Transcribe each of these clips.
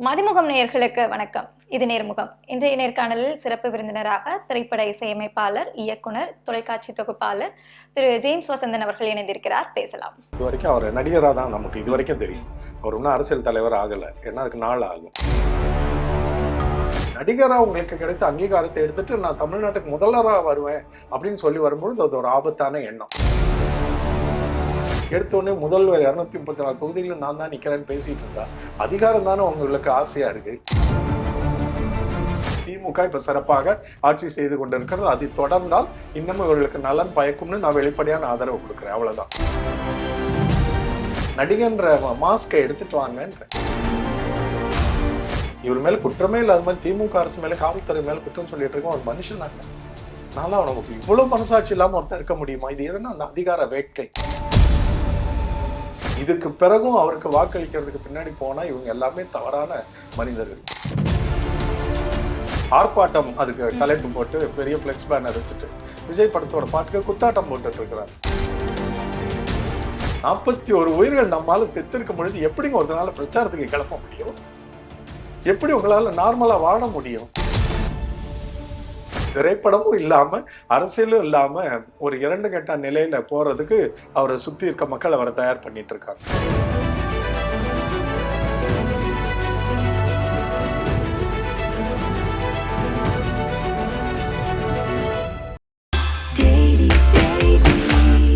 மதிமுகம் நேயர்களுக்கு வணக்கம். இது நேர்முகம். இன்றைய நேர்காணலில் சிறப்பு விருந்தினராக திரைப்பட இசையமைப்பாளர் இயக்குனர் தொலைக்காட்சி தொகுப்பாளர் திரு ஜேம்ஸ் வசந்தன் அவர்கள் இணைந்திருக்கிறார். பேசலாம். இது வரைக்கும் அவர் நடிகராக தான் நமக்கு இது வரைக்கும் தெரியும். அவர் இன்னும் அரசியல் தலைவர் ஆகலை. ஏன்னா அதுக்கு நாள் ஆகும். நடிகரா உங்களுக்கு கிடைத்த அங்கீகாரத்தை எடுத்துட்டு நான் தமிழ்நாட்டுக்கு முதல்வராக வருவேன் அப்படின்னு சொல்லி வரும்பொழுது அது ஒரு ஆபத்தான எண்ணம். எடுத்தோடனே முதல்வர் இரநூத்தி முப்பத்தி நாலு தொகுதிகளில் நான் தான் நிற்கிறேன்னு பேசிட்டு இருந்தா அதிகாரம் தானே உங்களுக்கு ஆசையா இருக்கு? திமுக இப்ப சிறப்பாக ஆட்சி செய்து கொண்டிருக்கிறது. அது தொடர்ந்தால் இன்னமும் இவர்களுக்கு நலன் பயக்கும்னு நான் வெளிப்படையான ஆதரவு கொடுக்குறேன். அவ்வளவுதான். நடிகன்ற மாஸ்கை எடுத்துட்டு வாங்கன்ற இவர் மேல குற்றமே இல்லாத மாதிரி திமுக அரசு மேல காவல்துறை மேல குற்றம் சொல்லிட்டு இருக்கோம் ஒரு மனுஷனாங்க நான்லாம் அவனுக்கு இவ்வளவு மனசாட்சி இல்லாம ஒருத்தர் இருக்க முடியுமா? இது எதுனா அந்த அதிகார வேட்கை? இதுக்கு பிறகும் அவருக்கு வாக்களிக்கிறதுக்கு பின்னாடி போனா இவங்க எல்லாமே தவறான மனிதர்கள். ஆர்ப்பாட்டம் அதுக்கு தலைப்பு போட்டு பெரிய பிளெக்ஸ் பேனர் வச்சுட்டு விஜய் படத்தோட பாட்டுக்கு குத்தாட்டம் போட்டுட்டு இருக்கிறார். நாற்பத்தி ஒரு உயிர்கள் நம்மால செத்து இருக்கும் பொழுது எப்படிங்க ஒருத்தனால பிரச்சாரத்துக்கு கிளப்ப முடியும்? எப்படி உங்களால நார்மலா வாழ முடியும்? திரைப்படமும் இல்லாம அரசியலும் இல்லாம ஒரு இரண்டு கட்ட நிலையில போறதுக்கு அவரை சுத்தி இருக்க மக்கள் அவரை தயார் பண்ணிட்டு இருக்காங்க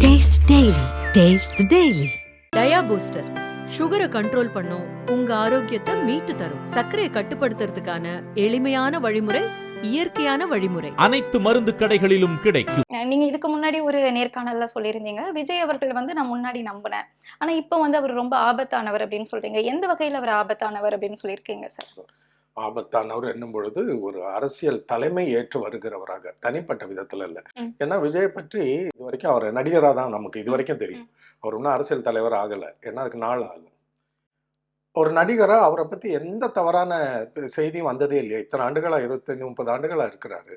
Taste Daily. Taste the Daily. Dia booster சுகரை கண்ட்ரோல் பண்ணும் உங்க ஆரோக்கியத்தை மீட்டு தரும் சர்க்கரையை கட்டுப்படுத்துறதுக்கான எளிமையான வழிமுறை இயற்கையான வழிமுறை. அனைத்து மருந்து கடைகளிலும் கிடைக்கும். நீங்க இதுக்கு முன்னாடி ஒரு நேர்காணல்ல சொல்லியிருந்தீங்க. விஜய் அவர்கள் வந்து நான் முன்னாடி நம்பினேன். ஆனா இப்போ வந்து அவர் ரொம்ப ஆபத்தானவர் அப்படின்னு சொல்றீங்க. எந்த வகையில அவர் ஆபத்தானவர் அப்படின்னு சொல்லியிருக்கீங்க சார் ஆபத்தானவர் என்னும் பொழுது ஒரு அரசியல் தலைமை ஏற்று வருகிறவராக தனிப்பட்ட விதத்துல இல்ல. ஏன்னா விஜயை பற்றி இது வரைக்கும் அவர் நடிகரா தான் நமக்கு இது வரைக்கும் தெரியும். அவர் இன்னும் அரசியல் தலைவர் ஆகல. ஏன்னா அதுக்கு நாள் ஆகும். ஒரு நடிகரா அவரை பத்தி எந்த தவறான செய்தியும் வந்ததே இல்லையா? இத்தனை ஆண்டுகளா இருபத்தஞ்சு முப்பது ஆண்டுகளா இருக்கிறாரு.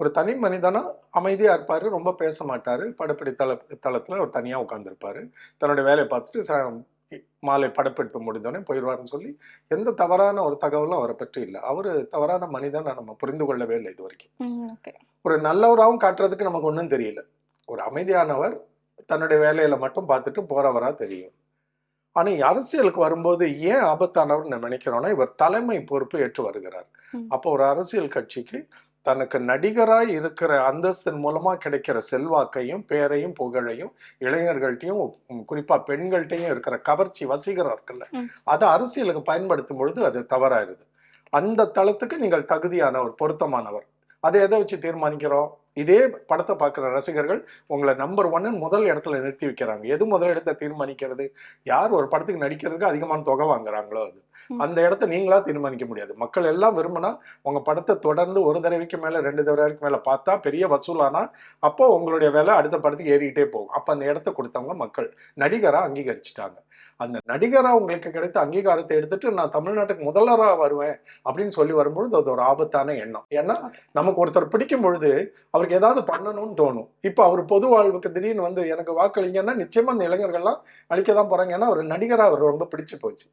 ஒரு தனி மனிதனா அமைதியா இருப்பாரு ரொம்ப பேச மாட்டாரு படப்பிடி தள தளத்துல அவர் தனியா உட்காந்துருப்பாரு தன்னுடைய வேலையை பார்த்துட்டு ச- மாலை படப்பிடிப்பு முடிந்தோடனே போயிடுவாருன்னு சொல்லி எந்த தவறான ஒரு தகவலும் அவரை பற்றி இல்லை. அவரு தவறான மனிதன் நம்ம புரிந்து கொள்ளவே இல்லை இது வரைக்கும் ஒரு நல்லவராகவும் காட்டுறதுக்கு நமக்கு ஒன்றும் தெரியல. ஒரு அமைதியானவர் தன்னுடைய வேலையில மட்டும் பார்த்துட்டு போறவரா தெரியும். ஆனா அரசியலுக்கு வரும்போது ஏன் ஆபத்தானவர் நான் நினைக்கிறோம்னா இவர் தலைமை பொறுப்பு ஏற்று வருகிறார். அப்போ ஒரு அரசியல் கட்சிக்கு தனக்கு நடிகராய் இருக்கிற அந்தஸ்தின் மூலமா கிடைக்கிற செல்வாக்கையும் பேரையும் புகழையும் இளைஞர்கள்ட்டையும் குறிப்பா பெண்கள்கிட்டையும் இருக்கிற கவர்ச்சி வசீகரம் இருக்குல்ல. அதை அரசியலுக்கு பயன்படுத்தும் பொழுது அது தவறாயிருது அந்த தளத்துக்கு நீங்கள் தகுதியானவர் பொருத்தமானவர் அதை எதை வச்சு தீர்மானிக்கிறோம் இதே படத்தை பார்க்குற ரசிகர்கள் உங்களை நம்பர் ஒன்னு முதல் இடத்துல நிறுத்தி வைக்கிறாங்க. எது முதல் இடத்தை தீர்மானிக்கிறது? யார் ஒரு படத்துக்கு நடிக்கிறதுக்கு அதிகமான தொகை வாங்குறாங்களோ அது. அந்த இடத்த நீங்களா தீர்மானிக்க முடியாது. மக்கள் எல்லாம் விரும்பினா உங்க படத்தை தொடர்ந்து ஒரு தடவைக்கு மேல ரெண்டு தடவைக்கு மேல பார்த்தா பெரிய வசூலானா அப்போ உங்களுடைய வேலை அடுத்த படத்துக்கு ஏறிக்கிட்டே போகும். அப்ப அந்த இடத்த கொடுத்தவங்க மக்கள். நடிகரா அங்கீகரிச்சிட்டாங்க. அந்த நடிகரா உங்களுக்கு கிடைத்த அங்கீகாரத்தை எடுத்துட்டு நான் தமிழ்நாட்டுக்கு முதல்வரா வருவேன் அப்படின்னு சொல்லி வரும்பொழுது அது ஒரு ஆபத்தான எண்ணம். ஏன்னா நமக்கு ஒருத்தர் பிடிக்கும் பொழுது அவருக்கு ஏதாவது பண்ணணும்னு தோணும். இப்போ அவர் பொது வாழ்வுக்கு திடீர்னு வந்து எனக்கு வாக்களிங்கன்னா நிச்சயமா அந்த இளைஞர்கள்லாம் அழிக்க தான் போறாங்க. ஏன்னா அவர் நடிகரா அவர் ரொம்ப பிடிச்சு போச்சு.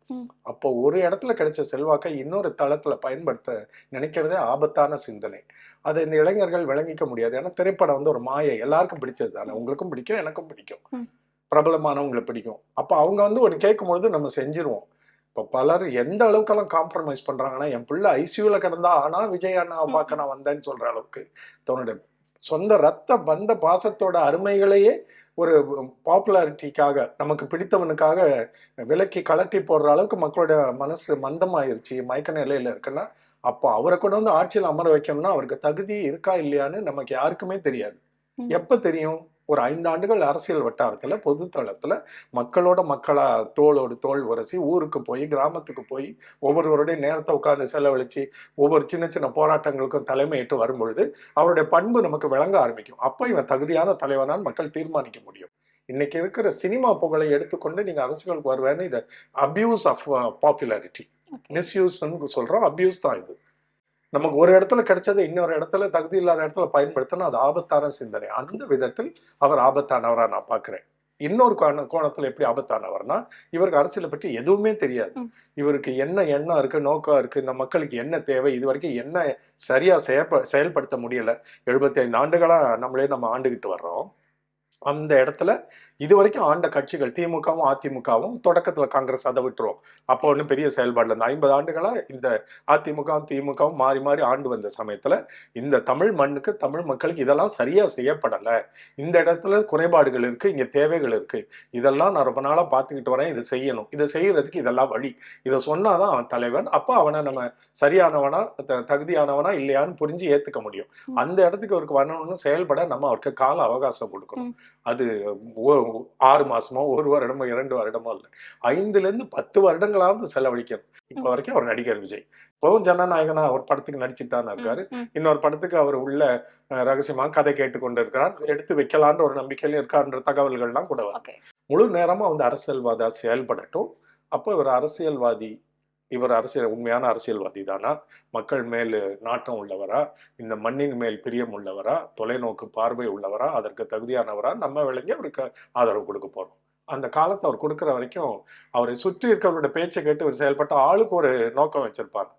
அப்போ ஒரு இடத்துல கிடைச்ச செல்வாக்கை இன்னொரு தளத்துல பயன்படுத்த நினைக்கிறதே ஆபத்தான சிந்தனை. அதை இந்த இளைஞர்கள் விளங்கிக்க முடியாது. ஏன்னா திரைப்படம் வந்து ஒரு மாயை. எல்லாருக்கும் பிடிச்சது தானே. உங்களுக்கும் பிடிக்கும் எனக்கும் பிடிக்கும். பிரபலமானவங்களை பிடிக்கும். அப்போ அவங்க வந்து ஒரு கேட்கும் பொழுது நம்ம செஞ்சிருவோம். இப்போ பலர் எந்த அளவுக்கெல்லாம் காம்ப்ரமைஸ் பண்றாங்கன்னா என் பிள்ளை ஐசியூல கிடந்தா ஆனா விஜய் அண்ணாவை பார்க்க நான் வந்தேன்னு சொல்ற அளவுக்கு தன்னுடைய சொந்த ரத்த பந்த பாசத்தோட அருமைகளையே ஒரு பாப்புலாரிட்டிக்காக நமக்கு பிடித்தவனுக்காக விலக்கி கலட்டி போடுற அளவுக்கு மக்களோட மனசு மந்தமாயிருச்சு. மயக்க நிலையில இருக்குன்னா அப்போ அவரை கொண்டு வந்து ஆட்சியில் அமர வைக்கணும்னா அவருக்கு தகுதி இருக்கா இல்லையான்னு நமக்கு யாருக்குமே தெரியாது. எப்ப தெரியும்? ஒரு ஐந்து ஆண்டுகள் அரசியல் வட்டாரத்துல பொது தளத்துல மக்களோட மக்களா தோளோடு தோள் உரசி ஊருக்கு போய் கிராமத்துக்கு போய் ஒவ்வொருவருடைய நேரத்தை உட்கார்ந்து செலவழிச்சு ஒவ்வொரு சின்ன சின்ன போராட்டங்களுக்கும் தலைமையேற்று வரும்பொழுது அவருடைய பண்பு நமக்கு விளங்க ஆரம்பிக்கும். அப்போ இவன் தகுதியான தலைவனான்னு மக்கள் தீர்மானிக்க முடியும். இன்னைக்கு இருக்கிற சினிமா புகழை எடுத்துக்கொண்டு நீங்க அரசியலுக்கு வருவேன்னு இதை அபியூஸ் ஆஃப் பாப்புலாரிட்டி மிஸ்யூஸ்ன்னு சொல்றோம். அபியூஸ் தான் இது. நமக்கு ஒரு இடத்துல கிடைச்சதை இன்னொரு இடத்துல தகுதி இல்லாத இடத்துல பயன்படுத்தினா அது ஆபத்தான சிந்தனை. அந்த விதத்தில் அவர் ஆபத்தானவரா நான் பார்க்கிறேன். இன்னொரு கோண கோணத்துல எப்படி ஆபத்தானவர்னா இவருக்கு அரசியலை பற்றி எதுவுமே தெரியாது. இவருக்கு என்ன எண்ணம் இருக்கு நோக்கம் இருக்கு இந்த மக்களுக்கு என்ன தேவை இது வரைக்கும் என்ன சரியா செயற்ப செயல்படுத்த முடியல. எழுபத்தி ஐந்து ஆண்டுகளா நம்மளே நம்ம ஆண்டுகிட்டு வர்றோம். அந்த இடத்துல இது வரைக்கும் ஆண்ட கட்சிகள் திமுகவும் அதிமுகவும் தொடக்கத்துல காங்கிரஸ் அதை விட்டுரும். அப்போ ஒன்றும் பெரிய செயல்பாடுல இந்த ஐம்பது ஆண்டுகளா இந்த அதிமுகவும் திமுகவும் மாறி மாறி ஆண்டு வந்த சமயத்துல இந்த தமிழ் மண்ணுக்கு தமிழ் மக்களுக்கு இதெல்லாம் சரியா செய்யப்படலை. இந்த இடத்துல குறைபாடுகள் இருக்கு இங்க தேவைகள் இருக்கு. இதெல்லாம் நான் ரொம்ப நாளா பார்த்துக்கிட்டு வரேன் இதை செய்யணும். இதை செய்யறதுக்கு இதெல்லாம் வழி. இதை சொன்னாதான் அவன் தலைவன். அப்போ அவனை நம்ம சரியானவனா தகுதியானவனா இல்லையான்னு புரிஞ்சு ஏத்துக்க முடியும். அந்த இடத்துக்கு அவருக்கு வரணும்னு செயல்பட நம்ம அவருக்கு கால அவகாசம் கொடுக்கணும். அது ஆறு மாசமோ ஒரு வருடமோ இரண்டு வருடமோ இல்லை. ஐந்துல இருந்து பத்து வருடங்களாவது செலவழிக்கணும். இப்ப. வரைக்கும் அவர் நடிகர் விஜய். இப்போவும் ஜனநாயகனா ஒரு படத்துக்கு நடிச்சுட்டு தானே இருக்காரு. இன்னொரு படத்துக்கு அவர் உள்ள அஹ், ரகசியமா கதை கேட்டுக்கொண்டு இருக்கிறார். எடுத்து வைக்கலான்ற ஒரு நம்பிக்கையில இருக்காருன்ற தகவல்கள்லாம் கூட வரும். முழு நேரமா வந்து அரசியல்வாதா செயல்படட்டும். அப்போ இவர் அரசியல்வாதி இவர் அரசியல் உண்மையான அரசியல்வாதி தானா? மக்கள் மேல் நாட்டம் உள்ளவரா? இந்த மண்ணின் மேல் பிரியம் உள்ளவரா? தொலைநோக்கு பார்வை உள்ளவரா? அதற்கு தகுதியானவரா? நம்ம விளங்கி அவருக்கு ஆதரவு கொடுக்க போகிறோம் அந்த காலத்தை அவர் கொடுக்குற வரைக்கும் அவரை சுற்றி இருக்கிறவருடைய பேச்சை கேட்டு அவர் செயல்பட்ட ஆளுக்கு ஒரு நோக்கம் வச்சிருப்பாங்க.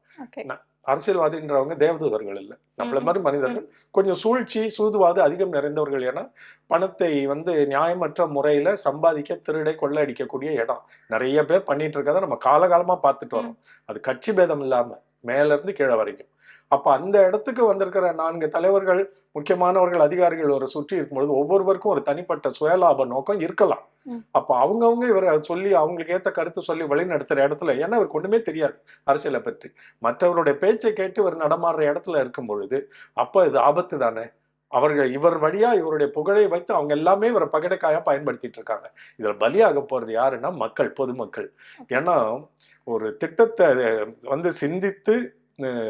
அரசியல்வாதின்றவங்க தேவதூதர்கள் இல்லை. நம்மள மாதிரி மனிதர்கள். கொஞ்சம் சூழ்ச்சி சூதுவாது அதிகம் நிறைந்தவர்கள். ஏன்னா பணத்தை வந்து நியாயமற்ற முறையில சம்பாதிக்க திருடை கொள்ளடிக்கக்கூடிய இடம். நிறைய பேர் பண்ணிட்டு இருக்கதை நம்ம காலகாலமா பார்த்துட்டு வரோம். அது கட்சி பேதம் இல்லாம மேல இருந்து கீழே வரைக்கும். அப்ப அந்த இடத்துக்கு வந்திருக்கிற நான்கு தலைவர்கள் முக்கியமானவர்கள் அதிகாரிகள் ஒரு சுற்றி இருக்கும்பொழுது ஒவ்வொருவருக்கும் ஒரு தனிப்பட்ட சுயலாப நோக்கம் இருக்கலாம். அப்ப அவங்கவங்க இவரை சொல்லி அவங்களுக்கு ஏத்த கருத்து சொல்லி வழி நடத்துற இடத்துல ஏன்னா இவருக்கு ஒண்ணுமே தெரியாது அரசியலை பற்றி. மற்றவருடைய பேச்சை கேட்டு இவர் நடமாடுற இடத்துல இருக்கும் பொழுது அப்ப இது ஆபத்து தானே? அவர்கள் இவர் வழியா இவருடைய புகழை வைத்து அவங்க எல்லாமே இவரை பகடைக்காயா பயன்படுத்திட்டு இருக்காங்க. இதுல பலியாக போறது யாருன்னா மக்கள் பொதுமக்கள். ஏன்னா ஒரு திட்டத்தை வந்து சிந்தித்து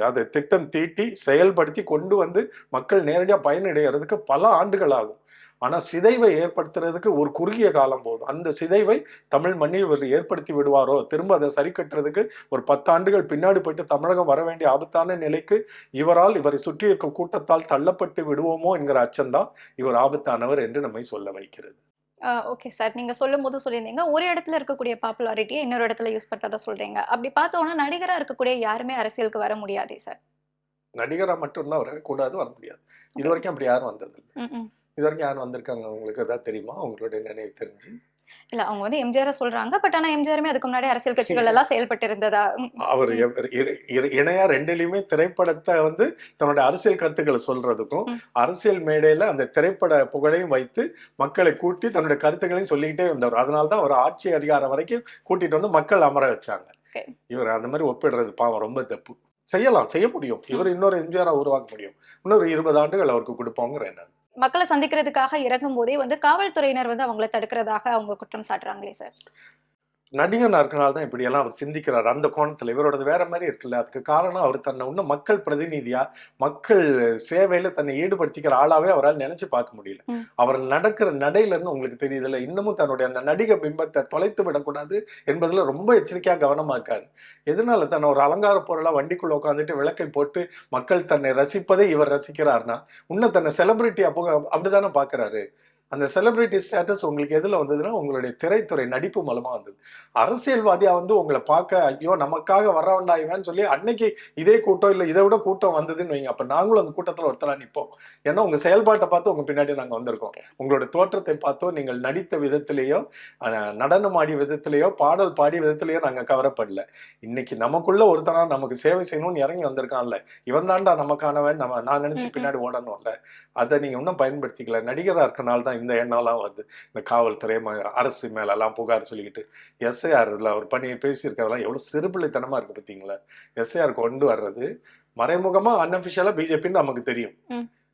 அதை திட்டம் தீட்டி செயல்படுத்தி கொண்டு வந்து மக்கள் நேரடியாக பயனடைகிறதுக்கு பல ஆண்டுகள் ஆகும் ஆனால் சிதைவை ஏற்படுத்துறதுக்கு ஒரு குறுகிய காலம் போதும். அந்த சிதைவை தமிழ் மண்ணில் இவர் ஏற்படுத்தி விடுவாரோ? திரும்ப அதை சரி கட்டுறதுக்கு ஒரு பத்தாண்டுகள் பின்னாடி போயிட்டு தமிழகம் வர வேண்டிய ஆபத்தான நிலைக்கு இவரால் இவரை சுற்றி இருக்க கூட்டத்தால் தள்ளப்பட்டு விடுவோமோ என்கிற அச்சம்தான் இவர் ஆபத்தானவர் என்று நம்மை சொல்ல வைக்கிறது. Okay sir. நீங்க சொல்லும் போது சொல்லியிருந்தீங்க. ஒரு இடத்துல இருக்கக்கூடிய பாப்புலாரிட்டியை இன்னொரு இடத்துல யூஸ் பண்றதா சொல்றீங்க. அப்படி பார்த்தோம்னா நடிகரா இருக்கக்கூடிய யாருமே அரசியலுக்கு வர முடியாதே சார். நடிகரா மட்டும்தான் வரக்கூடாது வர முடியாது. இது வரைக்கும் அப்படி யாரும் வந்தது இல்லை. ம் ம். இது வரைக்கும் யாரும் வந்திருக்காங்க உங்களுக்கு ஏதாவது தெரியுமா? உங்களுடைய நினைவு தெரிஞ்சு. இல்ல அவங்க வந்து எம்ஜிஆர் சொல்றாங்க. பட் ஆனா எம்ஜிஆருமே அதுக்கு முன்னாடி அரசியல் கட்சிகள் எல்லாம் செயல்பட்டு இருந்ததா. அவர் இணையா ரெண்டுலயுமே திரைப்படத்தை வந்து தன்னுடைய அரசியல் கருத்துக்களை சொல்றதுக்கும். அரசியல் மேடையில அந்த திரைப்பட புகழையும் வைத்து மக்களை கூட்டி தன்னுடைய கருத்துக்களையும் சொல்லிக்கிட்டே வந்தவர் அதனால தான் அவர் ஆட்சி அதிகாரம் வரைக்கும் கூட்டிட்டு வந்து மக்கள் அமர வச்சாங்க. இவர் அந்த மாதிரி ஒப்பிடுறது பாவம் ரொம்ப தப்பு. செய்யலாம் செய்ய முடியும். இவர் இன்னொரு எம்ஜிஆரா உருவாக்க முடியும். இன்னொரு இருபது ஆண்டுகள் அவருக்கு கொடுப்போங்கிற எண்ணம். மக்களை சந்திக்கிறதுக்காக இறங்கும் போதே வந்து காவல்துறையினர் வந்து அவங்கள தடுக்கிறதாக அவங்க குற்றம் சாட்டுறாங்களே சார். நடிகனா இருக்கனால தான் இப்படி எல்லாம் அவர் சிந்திக்கிறார். அந்த கோணத்துல இவரோடது வேற மாதிரி இருக்குல்ல. அதுக்கு காரணம் அவர் தன்னை இன்னும் மக்கள் பிரதிநிதியா மக்கள் சேவையில தன்னை ஈடுபடுத்திக்கிற ஆளாவே அவரால் நினைச்சு பார்க்க முடியல. அவர் நடக்கிற நடையில இருந்து உங்களுக்கு தெரியுதுல்ல இன்னமும் தன்னுடைய அந்த நடிக பிம்பத்தை தொலைத்து விடக்கூடாது என்பதுல ரொம்ப எச்சரிக்கையா கவனமா இருக்காரு. எதனால தன்னை ஒரு அலங்கார பொருளா வண்டிக்குள்ள உட்காந்துட்டு விளக்கை போட்டு மக்கள் தன்னை ரசிப்பதை இவர் ரசிக்கிறார்னா இன்னும் தன்னை செலிபிரிட்டி அப்போ அப்படிதானே பாக்குறாரு? அந்த செலிபிரிட்டி ஸ்டேட்டஸ் உங்களுக்கு எதுல வந்ததுன்னா உங்களுடைய திரைத்துறை நடிப்பு மூலமா வந்தது. அரசியல்வாதியா வந்து உங்களை பார்க்க ஐயோ நமக்காக வர்றவன்டா இவன்னு சொல்லி அன்னைக்கு இதே கூட்டம் இல்ல இதை விட கூட்டம் வந்ததுன்னு வைங்க. அப்ப நாங்களும் அந்த கூட்டத்துல ஒருத்தரா நிப்போம். ஏன்னா உங்க செயல்பாட்டை பார்த்து உங்க பின்னாடி நாங்க வந்திருக்கோம். உங்களோட தோற்றத்தை பார்த்தோ நீங்கள் நடித்த விதத்திலேயோ நடனம் ஆடிய விதத்திலேயோ பாடல் பாடிய விதத்திலேயோ நாங்க கவரப்படல. இன்னைக்கு நமக்குள்ள ஒருத்தனா நமக்கு சேவை செய்யணும்னு இறங்கி வந்திருக்கான்ல. இவன் தான்டா நமக்கானவன். நம்ம நான் நினைச்சு. பின்னாடி ஓடணும்ல. அதை நீங்க இன்னும் பயன்படுத்திக்கல. நடிகரா இருக்கனால தான் இந்த எண்ணம்லாம் வருது. இந்த காவல்துறை அரசு மேலெல்லாம் புகார் சொல்லிக்கிட்டு எஸ்ஐஆரில் அவர் பண்ணி பேசியிருக்கிறதெல்லாம் எவ்வளவு சிறுபிள்ளைத்தனமாக இருக்கு பார்த்தீங்களா எஸ்ஐஆர் கொண்டு வர்றது மறைமுகமா அன்அஃபிஷியலாக பிஜேபின்னு நமக்கு தெரியும்.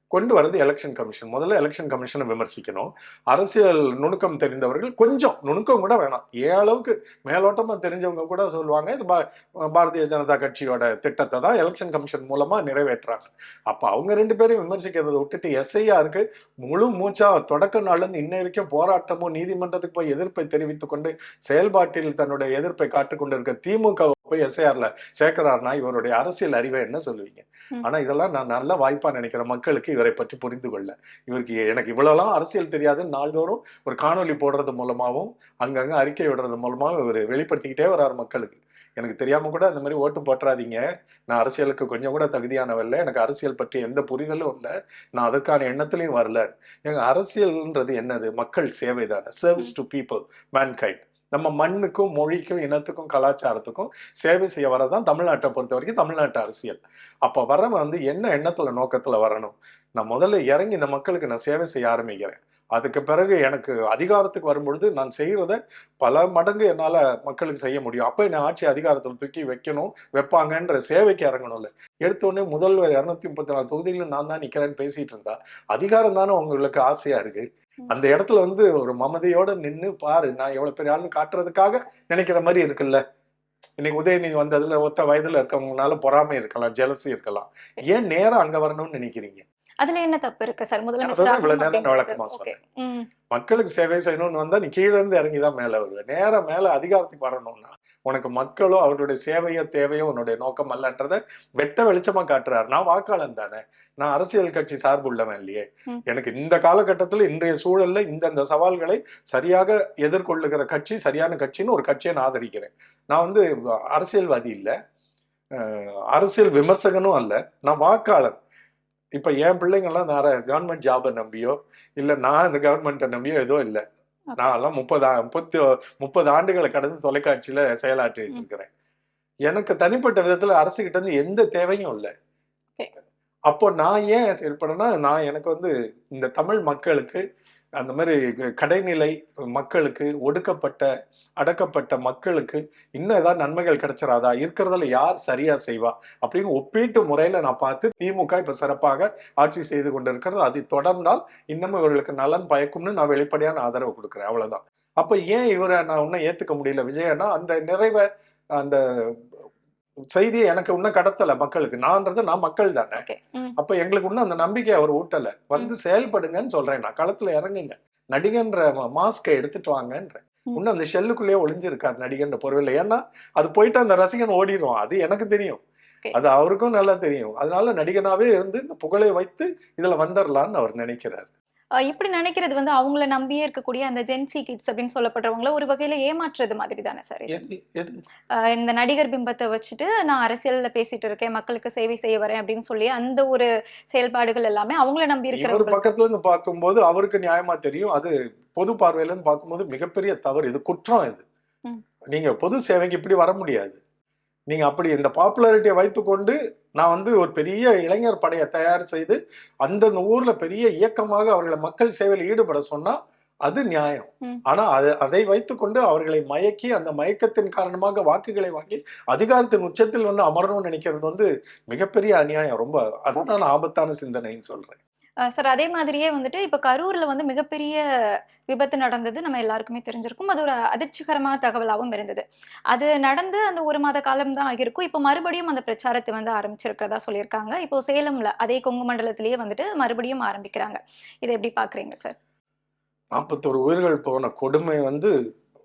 கொண்டு வர்றது எலெக்ஷன் கமிஷன் முதல்ல எலெக்ஷன் கமிஷனை விமர்சிக்கணும். அரசியல் நுணுக்கம் தெரிந்தவர்கள் கொஞ்சம் நுணுக்கம் கூட வேணாம். ஏளவுக்கு மேலோட்டமா தெரிஞ்சவங்க கூட சொல்லுவாங்க இது பா- பாரதிய ஜனதா கட்சியோட திட்டத்தை தான் எலெக்ஷன் கமிஷன் மூலமா நிறைவேற்றுறாங்க. அப்ப அவங்க ரெண்டு பேரும் விமர்சிக்கிறதை விட்டுட்டு எஸ்ஐஆருக்கு முழு மூச்சா தொடக்க நாள்ல இருந்து இன்ன வரைக்கும் போராட்டமும் நீதிமன்றத்துக்கு போய் எதிர்ப்பை தெரிவித்துக் கொண்டு செயல்பாட்டில் தன்னுடைய எதிர்ப்பை காட்டுக்கொண்டு கொண்டிருக்க திமுக போய் எஸ்ஐஆர்ல சேர்க்கிறாருன்னா இவருடைய அரசியல் அறிவை என்ன சொல்லுவீங்க? ஆனா இதெல்லாம் நான் நல்ல வாய்ப்பா நினைக்கிறேன் மக்களுக்கு இவரை பற்றி புரிந்து கொள்ள. இவருக்கு எனக்கு இவ்வளவுலாம் அரசியல் தெரியாதுன்னு நாள்தோறும் ஒரு காணொளி போடுறது மூலமாகவும் அங்கங்க அறிக்கை விடுறது மூலமாகவும் இவர் வெளிப்படுத்திக்கிட்டே வர்றாரு மக்களுக்கு. எனக்கு தெரியாம கூட அந்த மாதிரி ஓட்டு போட்டுறாதீங்க நான் அரசியலுக்கு கொஞ்சம் கூட தகுதியானவல்ல எனக்கு அரசியல் பற்றி எந்த புரிதலும் இல்லை. நான் அதற்கான எண்ணத்திலையும் வரல. எங்க அரசியல்ன்றது என்னது? மக்கள் சேவை தானே சர்வீஸ் டு பீப்புள் மேன்கைண்ட் நம்ம மண்ணுக்கும் மொழிக்கும் இனத்துக்கும் கலாச்சாரத்துக்கும் சேவை செய்ய வரதான் தமிழ்நாட்டை பொறுத்த வரைக்கும் தமிழ்நாட்டு அரசியல். அப்போ வரவன் வந்து என்ன எண்ணத்துல நோக்கத்துல வரணும்? நான் முதல்ல இறங்கி இந்த மக்களுக்கு நான் சேவை செய்ய ஆரம்பிக்கிறேன். அதுக்கு பிறகு எனக்கு அதிகாரத்துக்கு வரும்பொழுது நான் செய்கிறத பல மடங்கு என்னால மக்களுக்கு செய்ய முடியும். அப்போ என்ன ஆட்சி அதிகாரத்தில் தூக்கி வைக்கணும் வைப்பாங்கன்ற சேவைக்கு இறங்கணும்ல. எடுத்த உடனே முதல்வர் இரநூத்தி முப்பத்தி நாலு தொகுதிகளில் நான் தான் நிக்கிறேன்னு பேசிட்டு இருந்தா அதிகாரம் தானே உங்களுக்கு ஆசையா இருக்கு? அந்த இடத்துல வந்து ஒரு மமதையோட நின்னு பாரு நான் எவ்வளவு பெரிய ஆளுன்னு காட்டுறதுக்காக நினைக்கிற மாதிரி இருக்குல்ல. இன்னைக்கு உதயநிதி வந்ததுல ஒத்த வயதுல இருக்கவங்கனால பொறாமை இருக்கலாம் ஜெலசி இருக்கலாம். ஏன் நேரம் அங்க வரணும்னு நினைக்கிறீங்க? அதுல என்ன தப்பு இருக்கு சார்? அதான் இவ்வளவு நேரம் முதலமைச்சர் விளக்கமா. மக்களுக்கு சேவை செய்யணும்னு வந்தா நீ கீழ இருந்து இறங்கி தான் மேல வருவ. நேரா மேல அதிகாரத்துக்கு வரணும்னா உனக்கு மக்களோ அவருடைய சேவையோ தேவையோ உன்னுடைய நோக்கம் அல்லன்றத வெட்ட வெளிச்சமா காட்டுறாரு. நான் வாக்காளன் தானே. நான் அரசியல் கட்சி சார்பு உள்ளவன் இல்லையே. எனக்கு இந்த காலகட்டத்துல இன்றைய சூழல்ல இந்தந்த சவால்களை சரியாக எதிர்கொள்ளுகிற கட்சி சரியான கட்சின்னு ஒரு கட்சியை நான் ஆதரிக்கிறேன். நான் வந்து அரசியல்வாதி இல்லை. அரசியல் விமர்சகனும் அல்ல. நான் வாக்காளன். இப்ப என் பிள்ளைங்கெல்லாம் நான் கவர்மெண்ட் ஜாபை நம்பியோ இல்ல நான் இந்த கவர்மெண்ட்டை நம்பியோ ஏதோ இல்லை. நான் எல்லாம் முப்பது முப்பத்தி முப்பது ஆண்டுகளை கடந்து தொலைக்காட்சியில செயலாற்றிட்டு. இருக்கிறேன் எனக்கு தனிப்பட்ட விதத்துல அரசு கிட்ட இருந்து எந்த தேவையும் இல்லை. அப்போ நான் ஏன் செயல்படுறேன்னா நான் எனக்கு வந்து இந்த தமிழ் மக்களுக்கு அந்த மாதிரி கடைநிலை மக்களுக்கு ஒடுக்கப்பட்ட அடக்கப்பட்ட மக்களுக்கு இன்னும் ஏதாவது நன்மைகள் கிடைச்சிடாதா இருக்கிறதுல யார் சரியா செய்வா? அப்படின்னு ஒப்பீட்டு முறையில நான் பார்த்து திமுக இப்ப சிறப்பாக ஆட்சி செய்து கொண்டிருக்கிறது. அது தொடர்ந்தால் இன்னமும் இவர்களுக்கு நலன் பயக்கும்னு நான் வெளிப்படையான ஆதரவு கொடுக்குறேன். அவ்வளவுதான். அப்ப ஏன் இவரை நான் இன்னும் ஏத்துக்க முடியல? விஜயன்னா அந்த நிறைவை அந்த செய்தியை எனக்கு இன்னும் கடத்தல மக்களுக்கு. நான்றது நான் மக்கள் தானே. அப்ப எங்களுக்கு இன்னும் அந்த நம்பிக்கை அவர் ஊட்டல. வந்து செயல்படுங்கன்னு சொல்றேன் நான். களத்துல இறங்குங்க. நடிகன்ற மாஸ்கை எடுத்துட்டு வாங்கன்றேன். ம். இன்னும் அந்த ஷெல்லுக்குள்ளேயே ஒளிஞ்சிருக்கார் நடிகன்ற பொருள். ஏன்னா அது போயிட்டு அந்த ரசிகன் ஓடிடுவான் அது எனக்கு தெரியும். அது அவருக்கும் நல்லா தெரியும். அதனால நடிகனாவே இருந்து இந்த புகழை வைத்து இதுல வந்துடலான்னு அவர் நினைக்கிறார். இப்படி நினைக்கிறது வந்து அவங்கள நம்பியே இருக்கக்கூடிய அந்த ஜென்சி கிட்ஸ் அப்படின்னு சொல்லப்படுறவங்கள ஒரு வகையில ஏமாற்றுறது மாதிரி தானே சார் இந்த நடிகர் பிம்பத்தை வச்சுட்டு நான் அரசியல்ல பேசிட்டு இருக்கேன் மக்களுக்கு சேவை செய்ய வரேன் அப்படின்னு சொல்லி அந்த ஒரு செயல்பாடுகள் எல்லாமே அவங்கள நம்பி இவர் இருக்கிறவங்க பக்கத்துல இருந்து பார்க்கும்போது அவருக்கு நியாயமா தெரியும். அது பொது பார்வையில இருந்து பார்க்கும்போது மிகப்பெரிய தவறு. இது குற்றம் இது. நீங்க பொது சேவைக்கு இப்படி வர முடியாது. நீங்க அப்படி இந்த பாப்புலாரிட்டியை வைத்துக்கொண்டு நான் வந்து ஒரு பெரிய இளைஞர் படையை தயார் செய்து அந்தந்த ஊர்ல பெரிய இயக்கமாக அவர்களை மக்கள் சேவையில் ஈடுபட சொன்னா அது நியாயம். ஆனா அது அதை வைத்துக்கொண்டு அவர்களை மயக்கி அந்த மயக்கத்தின் காரணமாக வாக்குகளை வாங்கி அதிகாரத்தின் உச்சத்தில் வந்து அமரணும்னு நினைக்கிறது வந்து மிகப்பெரிய அநியாயம். ரொம்ப அதுதான் ஆபத்தான சிந்தனைன்னு சொல்றேன். சார் அதே மாதிரியே வந்துட்டு இப்போ கரூரில் வந்து மிகப்பெரிய விபத்து நடந்தது நம்ம எல்லாருக்குமே தெரிஞ்சிருக்கும். அது ஒரு அதிர்ச்சிகரமான தகவலாகவும் இருந்தது. அது நடந்து அந்த ஒரு மாத காலம் தான் ஆகியிருக்கும். இப்போ மறுபடியும் அந்த பிரச்சாரத்தை வந்து ஆரம்பிச்சிருக்கிறதா சொல்லியிருக்காங்க. இப்போ சேலம்ல அதே கொங்கு மண்டலத்திலேயே வந்துட்டு மறுபடியும் ஆரம்பிக்கிறாங்க. இதை எப்படி பாக்குறீங்க சார்? நாற்பத்தோரு உயிர்கள் போன கொடுமை வந்து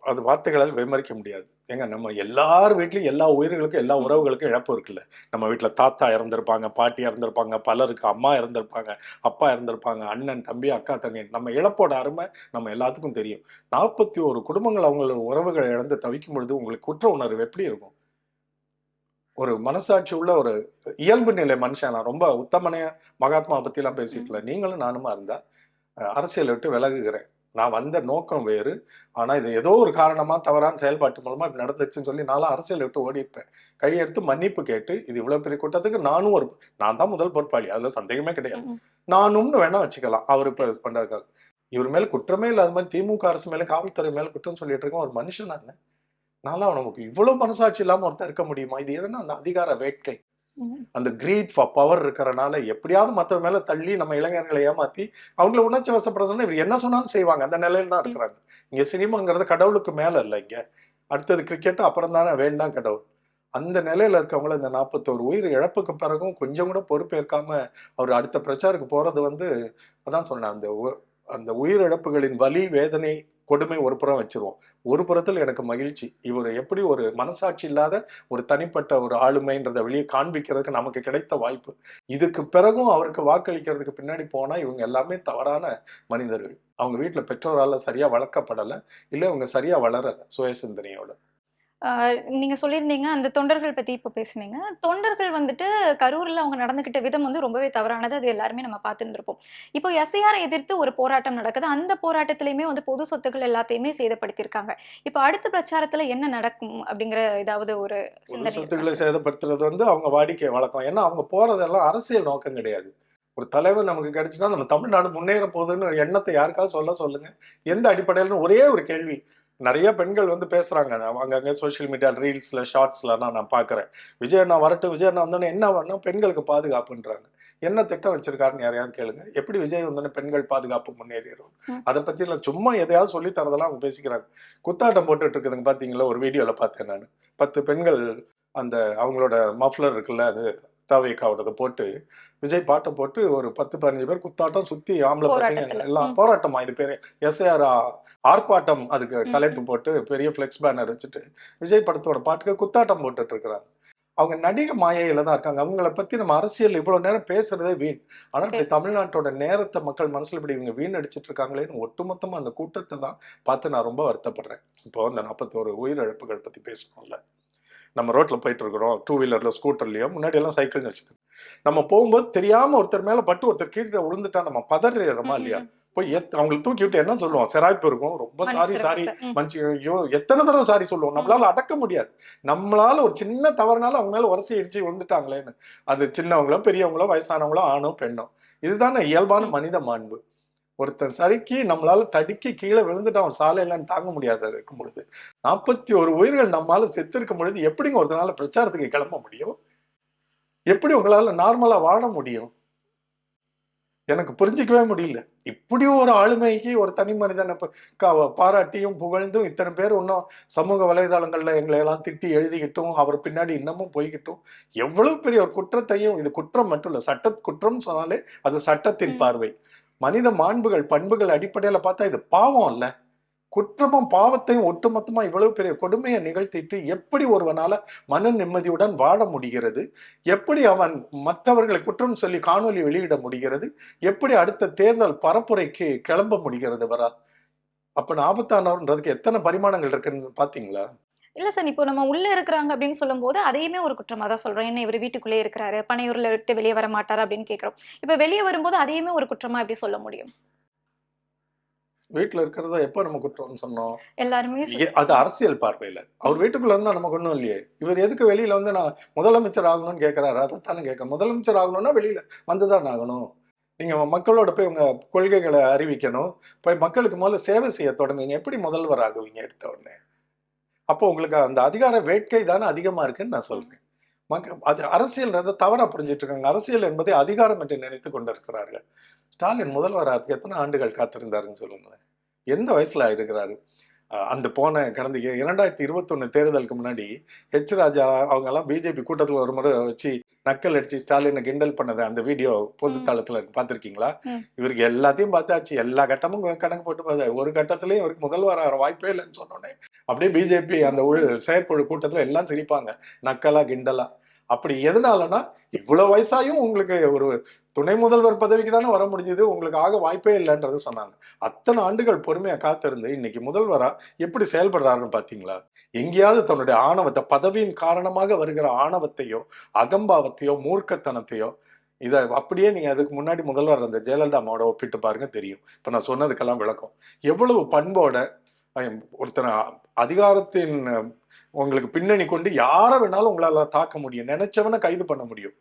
அது வார்த்தைகளால் விமரிக்க முடியாது. ஏங்க நம்ம எல்லார் வீட்லயும் எல்லா உயிர்களுக்கும் எல்லா. உறவுகளுக்கும் இழப்பு இருக்குல்ல. நம்ம வீட்ல தாத்தா இறந்திருப்பாங்க பாட்டி இறந்திருப்பாங்க பலருக்கு அம்மா இறந்திருப்பாங்க அப்பா இறந்திருப்பாங்க அண்ணன் தம்பி அக்கா தங்கை நம்ம இழப்போட அருமை நம்ம எல்லாத்துக்கும் தெரியும். நாற்பத்தி ஒரு குடும்பங்கள் அவங்களோட உறவுகளை இழந்து தவிக்கும் பொழுது உங்களுக்கு குற்ற உணர்வு எப்படி இருக்கும்? ஒரு மனசாட்சி உள்ள ஒரு இயல்பு நிலை மனுஷன் நான் ரொம்ப உத்தமனைய மகாத்மா பத்திலாம் பேசிக்கல நீங்களும் நானுமா இருந்தா அஹ், அரசியலை விட்டு விலகுகிறேன். நான் வந்த நோக்கம் வேறு. ஆனா இது ஏதோ ஒரு காரணமா தவறான செயல்பாட்டு மூலமா இப்படி நடந்துச்சுன்னு சொல்லி நான்லாம் அரசியலை விட்டு ஓடிப்பேன் கையெடுத்து மன்னிப்பு கேட்டு இது இவ்வளவு பெரிய கூட்டத்துக்கு நானும் ஒரு நான் தான் முதல் பொறுப்பாளி அதுல சந்தேகமே கிடையாது. நானும்னு வேணா வச்சுக்கலாம். அவர் இப்ப பண்றாரு. இவர் மேல குற்றமே இல்லாத மாதிரி திமுக அரசு மேல காவல்துறை மேல குற்றம் சொல்லிட்டு இருக்கோம் ஒரு மனுஷனாங்க நான்லாம் நமக்கு இவ்வளவு மனசாட்சி இல்லாம ஒருத்தர் இருக்க முடியுமா? இது எதுனா அந்த அதிகார வேட்கை. அந்த கிரீட் ஃபார் பவர் இருக்கிறனால எப்படியாவது மற்ற மேல தள்ளி நம்ம இளைஞர்களை ஏமாத்தி அவங்கள உணர்ச்சி வசப்பட இவர் என்ன சொன்னாலும் செய்வாங்க. அந்த நிலையில தான் இருக்கிறாங்க. இங்க சினிமாங்கிறது கடவுளுக்கு மேல இல்லை இங்க. அடுத்தது கிரிக்கெட் அப்புறம் தானே வேண்டாம் கடவுள். அந்த நிலையில இருக்கவங்கள இந்த நாற்பத்தோரு உயிர் இழப்புக்கு பிறகும் கொஞ்சம் கூட பொறுப்பேற்காம அவர் அடுத்த பிரச்சாருக்கு போறது வந்து அதான் சொன்னேன் அந்த உ- அந்த உயிரிழப்புகளின் வலி வேதனை கொடுமை ஒரு புறம் வச்சிருவோம். ஒரு புறத்தில் எனக்கு மகிழ்ச்சி. இவர் எப்படி ஒரு மனசாட்சி இல்லாத ஒரு தனிப்பட்ட ஒரு ஆளுமைன்றதை வெளியே காண்பிக்கிறதுக்கு நமக்கு கிடைத்த வாய்ப்பு. இதுக்கு பிறகும் அவருக்கு வாக்களிக்கிறதுக்கு பின்னாடி போனா இவங்க எல்லாமே தவறான மனிதர்கள். அவங்க வீட்டுல பெற்றோரால் சரியா வளர்க்கப்படலை. இல்லை இவங்க சரியா வளரல சுயசிந்தனையோட. சிந்தனையோட ஆஹ் நீங்க சொல்லியிருந்தீங்க அந்த தொண்டர்கள் பத்தி இப்போ பேசுனீங்க. தொண்டர்கள் வந்துட்டு கரூர்ல அவங்க நடந்துகிட்ட விதம் வந்து ரொம்பவே தவறானது. அது எல்லாருமே நம்ம பார்த்துருந்துருப்போம். இப்போ எஸ்ஐஆரை எதிர்த்து ஒரு போராட்டம் நடக்குது. அந்த போராட்டத்திலயுமே வந்து பொது சொத்துக்கள் எல்லாத்தையுமே சேதப்படுத்தியிருக்காங்க. இப்போ அடுத்த பிரச்சாரத்துல என்ன நடக்கும் அப்படிங்கிற ஏதாவது ஒரு சொத்துக்களை? சேதப்படுத்துறது வந்து அவங்க வாடிக்கை வழக்கம் ஏன்னா அவங்க போறதெல்லாம் அரசியல் நோக்கம் கிடையாது. ஒரு தலைவர் நமக்கு கிடைச்சுன்னா நம்ம தமிழ்நாடு முன்னேற போகுதுன்னு எண்ணத்தை யாருக்காவது சொல்ல சொல்லுங்க. எந்த அடிப்படையில்னு ஒரே ஒரு கேள்வி. நிறைய பெண்கள் வந்து பேசுறாங்க. நான் அங்கங்க சோஷியல் மீடியா ரீல்ஸ்ல ஷார்ட்ஸ்ல நான் பாக்குறேன். விஜய் அண்ணா வரட்டும் விஜய் அண்ணா வந்தோடனே என்ன வரணும் பெண்களுக்கு பாதுகாப்புன்றாங்க. என்ன திட்டம் வச்சிருக்காருன்னு யாரையாவது கேளுங்க. எப்படி விஜய் வந்தோடனே பெண்கள் பாதுகாப்பு முன்னேறிடும். அதை பத்தி எல்லாம் சும்மா எதையாவது சொல்லி தரதெல்லாம் அவங்க பேசிக்கிறாங்க. குத்தாட்டம் போட்டுட்டு இருக்குதுங்க பாத்தீங்களா? ஒரு வீடியோல பார்த்தேன் நான். பத்து பெண்கள் அந்த அவங்களோட மஃப்ளர் இருக்குல்ல அது தாவேக்காவோடத போட்டு விஜய் பாட்டை போட்டு ஒரு பத்து பதினஞ்சு பேர் குத்தாட்டம் சுத்தி ஆம்பளை பசங்க. எல்லாம். போராட்டமா? இது பேரு எஸ்ஏஆர் ஆர்ப்பாட்டம் அதுக்கு தலைப்பு. போட்டு பெரிய ஃபிளெக்ஸ் பேனர் வச்சுட்டு விஜய் படத்தோட பாட்டுக்கு குத்தாட்டம் போட்டுட்டு இருக்கிறாங்க அவங்க நடிக மாயையில தான் இருக்காங்க. அவங்கள பத்தி நம்ம அரசியல் இவ்வளவு நேரம் பேசுறதே வீண். ஆனா இப்படி தமிழ்நாட்டோட நேரத்தை மக்கள் மனசுல இப்படி இவங்க வீண் அடிச்சிட்டு இருக்காங்களேன்னு ஒட்டுமொத்தமா அந்த கூட்டத்தை தான் பார்த்து நான் ரொம்ப வருத்தப்படுறேன். இப்போ அந்த நாற்பத்தோரு உயிரிழப்புகள் பத்தி பேசணும்ல. நம்ம ரோட்ல போயிட்டு இருக்கிறோம் டூ வீலர்ல ஸ்கூட்டர்லயோ முன்னாடி எல்லாம் சைக்கிள்னு வச்சுக்கோங்க. நம்ம போகும்போது தெரியாம ஒருத்தர் மேல பட்டு ஒருத்தர் கீழே விழுந்துட்டா நம்ம பதறிடுறோமா இல்லையா? போய் எத் அவங்களுக்கு தூக்கி விட்டு என்ன சொல்லுவோம் சிராய்ப்பு இருக்கும் ரொம்ப சாரி சாரி சார். ம். மனுஷ ஐயோ எத்தனை தடவை சாரி சொல்லுவோம்? நம்மளால அடக்க முடியாது. நம்மளால ஒரு சின்ன தவறுனால அவங்க மேல உரசி இடிச்சு விழுந்துட்டாங்களேன்னு. அது சின்னவங்களோ பெரியவங்களோ வயசானவங்களோ ஆணோ பெண்ணோ. இதுதானே இயல்பான. மனித மாண்பு. ஒருத்தன் சரிக்கு நம்மளால தடுக்கி கீழே விழுந்துட்டான் சாலையிலன்னு தாங்க முடியாத இருக்கும் பொழுது நாற்பத்தி ஒரு உயிர்கள் நம்மளால செத்து இருக்கும் பொழுது எப்படிங்க ஒருத்தனால பிரச்சாரத்துக்கு கிளம்ப முடியும்? எப்படி உங்களால நார்மலா வாழ முடியும்? எனக்கு புரிஞ்சிக்கவே முடியல. இப்படி ஒரு ஆளுமைக்கு ஒரு தனி மனிதனை பாராட்டியும் புகழ்ந்தும் இத்தனை பேர் இன்னும் சமூக வலைதளங்கள்ல எங்களை எல்லாம் திட்டி எழுதிக்கிட்டும் அவர் பின்னாடி இன்னமும் போய்கிட்டும் எவ்வளவு பெரிய ஒரு குற்றத்தையும் இது குற்றம் மட்டும் இல்ல சட்ட குற்றம் சொன்னாலே அது சட்டத்தின். பார்வை. மனித மாண்புகள் பண்புகள் அடிப்படையில பார்த்தா இது பாவம் இல்ல. குற்றமும் பாவத்தையும் ஒட்டுமொத்தமா இவ்வளவு பெரிய கொடுமையை நிகழ்த்திட்டு எப்படி ஒருவனால மன நிம்மதியுடன் வாழ முடிகிறது? எப்படி அவன் மற்றவர்களை குற்றம் சொல்லி காணொலி வெளியிட முடிகிறது? எப்படி அடுத்த தேர்தல் பரப்புரைக்கு கிளம்ப முடிகிறது வரா? அப்ப ஆபத்தானவர்ன்றதுக்கு எத்தனை பரிமாணங்கள் இருக்குன்னு பாத்தீங்களா? இல்ல சார் இப்போ நம்ம உள்ள இருக்கிறாங்க அப்படின்னு சொல்லும்போது அதையுமே ஒரு குற்றமா தான் சொல்றோம். என்ன இவர் வீட்டுக்குள்ளே இருக்கிறாரு பனையூர்ல விட்டு வெளியே வர மாட்டாரு அப்படின்னு கேக்குறோம். இப்ப வெளியே வரும்போது அதையுமே ஒரு குற்றமா எப்படி சொல்ல முடியும்? வீட்டுல இருக்கிறத எப்ப நம்ம குற்றம்னு சொன்னோம்? எல்லாருமே அது அரசியல் பார்வையில. அவர் வீட்டுக்குள்ள இருந்தா நமக்கு ஒண்ணும் இல்லையே. இவர் எதுக்கு வெளியில வந்து நான் முதலமைச்சர் ஆகணும்னு கேட்கிறாரு அதைத்தானே கேட்க முதலமைச்சர் ஆகணும்னா வெளியில வந்துதான் ஆகணும். நீங்க மக்களோட போய் உங்க கொள்கைகளை அறிவிக்கணும். போய் மக்களுக்கு முதல்ல சேவை செய்ய தொடங்குங்க. எப்படி முதல்வர் ஆகுவீங்க எடுத்த உடனே. அப்போ உங்களுக்கு அந்த அதிகார வேட்கை தானே அதிகமா இருக்குன்னு நான் சொல்றேன். மக்க அது அரசியல் தவறா புரிஞ்சிட்டு இருக்காங்க அரசியல் என்பதை அதிகாரம் என்று நினைத்து கொண்டிருக்கிறார்கள். ஸ்டாலின் முதல்வர் ஆகிறதுக்கு எத்தனை ஆண்டுகள் காத்திருந்தாருன்னு சொல்லுங்களேன். எந்த வயசுல இருக்கிறாரு அந்த போன கடந்த இரண்டாயிரத்தி இருபத்தொன்னு தேர்தலுக்கு முன்னாடி ஹெச் ராஜா அவங்க எல்லாம் பிஜேபி கூட்டத்துல ஒரு முறை வச்சு நக்கல் அடிச்சு ஸ்டாலினை கிண்டல் பண்ணது. அந்த வீடியோ பொது. தளத்துல பார்த்திருக்கீங்களா. இவருக்கு எல்லாத்தையும் பார்த்தாச்சு. எல்லா கட்டமும் கணக்கு போட்டு பார்த்தாரு ஒரு கட்டத்திலயும் இவருக்கு முதல்வர் ஆகிற வாய்ப்பே இல்லைன்னு சொன்னோடனே அப்படியே பிஜேபி அந்த செயற்குழு கூட்டத்தில் எல்லாம் சிரிப்பாங்க. நக்கலா கிண்டலா. அப்படி எதனாலனா இவ்வளவு வயசாயும் உங்களுக்கு ஒரு துணை முதல்வர் பதவிக்கு தானே வர முடிஞ்சது உங்களுக்கு ஆக வாய்ப்பே இல்லைன்றது சொன்னாங்க. அத்தனை ஆண்டுகள் பொறுமையா காத்திருந்து இன்னைக்கு முதல்வரா எப்படி செயல்படுறாருன்னு பாத்தீங்களா? எங்கேயாவது தன்னுடைய ஆணவத்தை பதவியின் காரணமாக வருகிற ஆணவத்தையோ அகம்பாவத்தையோ மூர்க்கத்தனத்தையோ இதை அப்படியே நீங்க அதுக்கு முன்னாடி முதல்வர் அந்த ஜெயலலிதா அம்மாவோட ஒப்பிட்டு பாருங்க தெரியும். இப்ப நான் சொன்னதுக்கெல்லாம் விளக்கம். எவ்வளவு பண்போட ஒருத்தனை அதிகாரத்தின் உங்களுக்கு பின்னணி கொண்டு யாரை வேணாலும் உங்களால தாக்க முடியும். நினைச்சவனை கைது பண்ண முடியும்.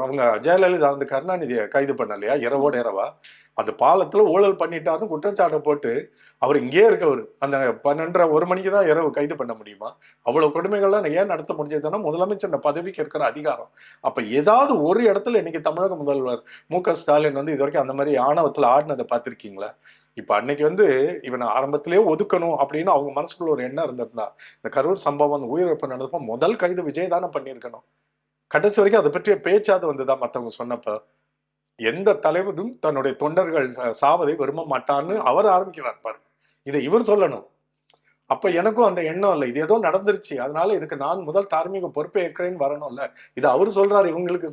அவங்க ஜெயலலிதா வந்து கருணாநிதியை கைது பண்ணலையா? இரவோட இரவா? அந்த பாலத்தில் ஊழல் பண்ணிட்டாருன்னு குற்றச்சாட்டை போட்டு அவர் இங்கேயே இருக்கவர். அந்த பன்னெண்டரை ஒரு மணிக்கு தான் இரவு கைது பண்ண முடியுமா? அவ்வளோ கொடுமைகள்லாம் ஏன் நடத்த முடிஞ்சதுன்னா முதலமைச்சர் அந்த பதவிக்கு இருக்கிற அதிகாரம். அப்போ ஏதாவது ஒரு இடத்துல இன்னைக்கு தமிழக முதல்வர் மு க ஸ்டாலின் வந்து இது வரைக்கும் அந்த மாதிரி ஆணவத்தில் ஆடினதை பார்த்துருக்கீங்களா? இப்போ அன்னைக்கு வந்து இவனை ஆரம்பத்திலேயே ஒதுக்கணும் அப்படின்னு அவங்க மனசுக்குள்ள ஒரு எண்ணம் இருந்திருந்தா இந்த கரூர் சம்பவம் அந்த உயிரிழப்பு நடந்தப்போ முதல் கைது விஜய் தானே பண்ணியிருக்கணும். கடைசி வரைக்கும் அதை பற்றிய பேச்சாவது வந்துதான் மற்றவங்க சொன்னப்ப எந்த தலைவரும் தன்னுடைய தொண்டர்கள் சாவதை விரும்ப மாட்டான்னு அவர் ஆரம்பிக்கிறார் பாருங்க. இதை இவர் சொல்லணும். அப்ப எனக்கும் அந்த எண்ணம் இல்லை. இது ஏதோ நடந்துருச்சு. அதனால இதுக்கு நான் முதல் தார்மீக பொறுப்பை ஏற்கிறேன்னு வரணும்ல. இது அவர் சொல்றாரு இவங்களுக்கு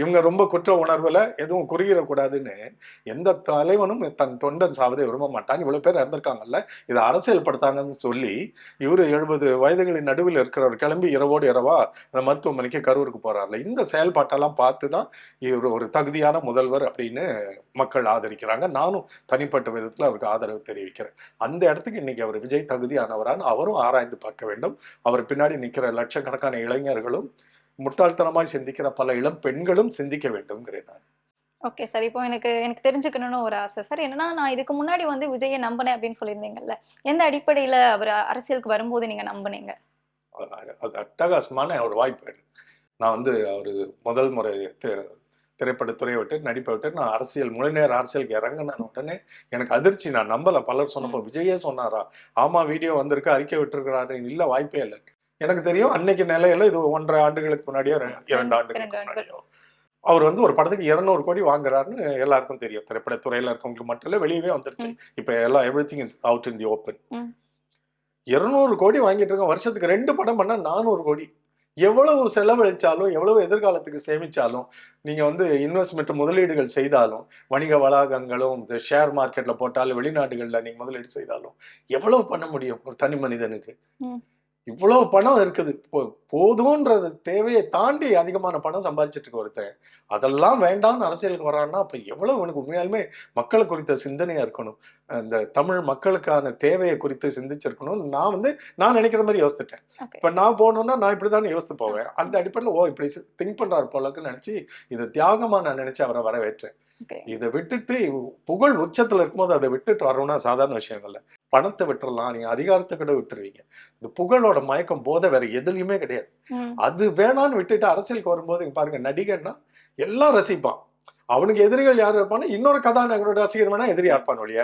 இவங்க ரொம்ப குற்ற உணர்வுல எதுவும் குறுகிடக்கூடாதுன்னு. எந்த தலைவனும் தன் தொண்டன் சாவதை விரும்ப மாட்டான். இவ்வளவு பேர் இறந்திருக்காங்கல்ல இதை அரசியல் படுத்தாங்கன்னு சொல்லி இவரு எழுபது வயதுகளின் நடுவில் இருக்கிறவர் கிளம்பி இரவோடு இரவா அந்த மருத்துவமனைக்கு கரூருக்கு போறாருல. இந்த செயல்பாட்டெல்லாம் பார்த்து தான் இவர் ஒரு தகுதியான முதல்வர் அப்படின்னு மக்கள் ஆதரிக்கிறாங்க. நானும் தனிப்பட்ட விதத்துல அவருக்கு ஆதரவு தெரிவிக்கிறேன். அந்த இடத்துக்கு இன்னைக்கு அவர் விஜய் தகுதியானவரான்னு அவரும் ஆராய்ந்து பார்க்க வேண்டும். அவர் பின்னாடி நிக்கிற லட்சக்கணக்கான இளைஞர்களும் முட்டாள்தனமாய் சிந்திக்கிற பல இளம் பெண்களும் சிந்திக்க வேண்டும்ங்கிறேன் நான். ஓகே சார் இப்போ எனக்கு எனக்கு தெரிஞ்சுக்கணும்னு ஒரு ஆசை. சார் என்னன்னா நான் இதுக்கு முன்னாடி வந்து விஜயை நம்பினேன் அப்படின்னு சொல்லியிருந்தீங்கல்ல. எந்த அடிப்படையில அவர் அரசியலுக்கு வரும்போது நீங்க நம்புனீங்க? அது- அட்டகாசமான ஒரு வாய்ப்பு. நான் வந்து அவர் முதல் முறை திரைப்படத்துறையை விட்டு நடிப்பை விட்டு நான் அரசியல் முழுநேர அரசியலுக்கு இறங்கின உடனே எனக்கு அதிர்ச்சி. நான் நம்பல. பலர் சொன்னப்போ விஜயே சொன்னாரா? ஆமா வீடியோ வந்திருக்கு அறிக்கை விட்டுருக்கிறாரு. இல்ல வாய்ப்பே இல்லை. எனக்கு தெரியும் அன்னைக்கு நிலையில இது ஒன்றரை ஆண்டுகளுக்கு முன்னாடியோ இரண்டு ஆண்டுகளுக்கு ஆண்டுகள். முன்னாடியோ. அவர் வந்து ஒரு படத்துக்கு இருநூறு கோடி வாங்குறாருன்னு எல்லாருக்கும் தெரியும். திரைப்படத்துறையில இருக்கவங்களுக்கு மட்டும் இல்ல வெளியவே வந்துருச்சு. இப்ப எல்லாம் everything is out in the open. இருநூறு கோடி வாங்கிட்டு இருக்கோம். வருஷத்துக்கு ரெண்டு படம் பண்ணா நானூறு கோடி. எவ்வளவு செலவழிச்சாலும் எவ்வளவு எதிர்காலத்துக்கு சேமிச்சாலும் நீங்க வந்து இன்வெஸ்ட்மெண்ட் முதலீடுகள் செய்தாலும் வணிக வளாகங்களும் இந்த ஷேர் மார்க்கெட்ல போட்டாலும் வெளிநாடுகள்ல நீங்க முதலீடு செய்தாலும் எவ்வளவு பண்ண முடியும் ஒரு தனி மனிதனுக்கு? இவ்வளவு பணம் இருக்குது. போதும்ன்றது தேவையை தாண்டி அதிகமான பணம் சம்பாதிச்சிட்டு இருக்க ஒருத்தன். அதெல்லாம் வேண்டாம்னு அரசியலுக்கு வரான்னா அப்ப எவ்வளவு உனக்கு உண்மையாலுமே மக்களை குறித்த சிந்தனையா இருக்கணும். இந்த தமிழ் மக்களுக்கான தேவையை குறித்து சிந்திச்சிருக்கணும் நான் வந்து நான் நினைக்கிற மாதிரி யோசித்துட்டேன். இப்ப நான் போகணும்னா நான் இப்படிதான் யோசித்து போவேன். அந்த அடிப்படையில் ஓ இப்படி திங்க் பண்றாரு போலக்கு நினைச்சு இதை தியாகமா நான் நினைச்சு அவரை வரவேற்றேன். இதை விட்டுட்டு புகழ் உச்சத்துல இருக்கும்போது அதை விட்டுட்டு வரணும்னா சாதாரண விஷயம் இல்லை. பணத்தை விட்டுறலாம் நீங்க அதிகாரத்தை கூட விட்டுருவீங்க. இந்த புகழோட மயக்கம் போதை வேற எதுலயுமே கிடையாது. அது வேணான்னு விட்டுட்டு அரசியலுக்கு வரும்போது பாருங்க நடிகன்னா எல்லாம் ரசிப்பான். அவனுக்கு எதிரிகள் யார் இருப்பான்னா இன்னொரு கதாநாயகனோட ரசிகர் வேணா எதிரியா இருப்பான் ஒழிய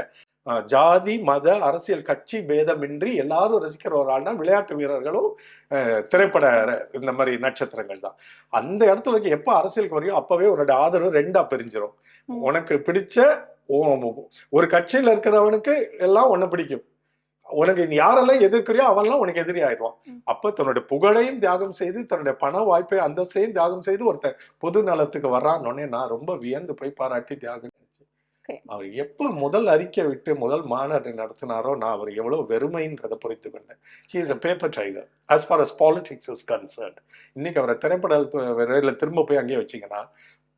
ஜாதி மத அரசியல் கட்சி பேதமின்றி எல்லாரும் ரசிக்கிற ஒரு ஆள்னா விளையாட்டு வீரர்களும் திரைப்பட இந்த மாதிரி நட்சத்திரங்கள் தான். அந்த இடத்துல இருக்க எப்ப அரசியலுக்கு வரையும் அப்பவே உன்னோட ஆதரவு ரெண்டா பிரிஞ்சிரும். ம். உனக்கு பிடிச்ச ஒரு கட்சியில இருக்கிறவனுக்கு எல்லாம் உன்னை பிடிக்கும். உனக்கு யாரெல்லாம் எதிர்க்கிறியோ அவன்லாம் உனக்கு எதிரி ஆயிடுவான். அப்ப தன்னுடைய புகழையும் தியாகம் செய்து தன்னுடைய பண வாய்ப்பை அந்தஸ்தையும் தியாகம் செய்து ஒருத்தன் பொது நலத்துக்கு வர்றான்னொடனே நான் ரொம்ப வியந்து போய் பாராட்டி தியாகம். அவர் எப்ப முதல் அறிக்கை விட்டு முதல் மாநாடு நடத்தினாரோ நான் அவர் எவ்வளவு வெறுமைன்றதை புரிந்து கொண்டேன். He is a paper tiger as far as politics is concerned இன்னைக்கு அவரை திரைப்பட திரும்ப போய் அங்கேயே வச்சீங்கன்னா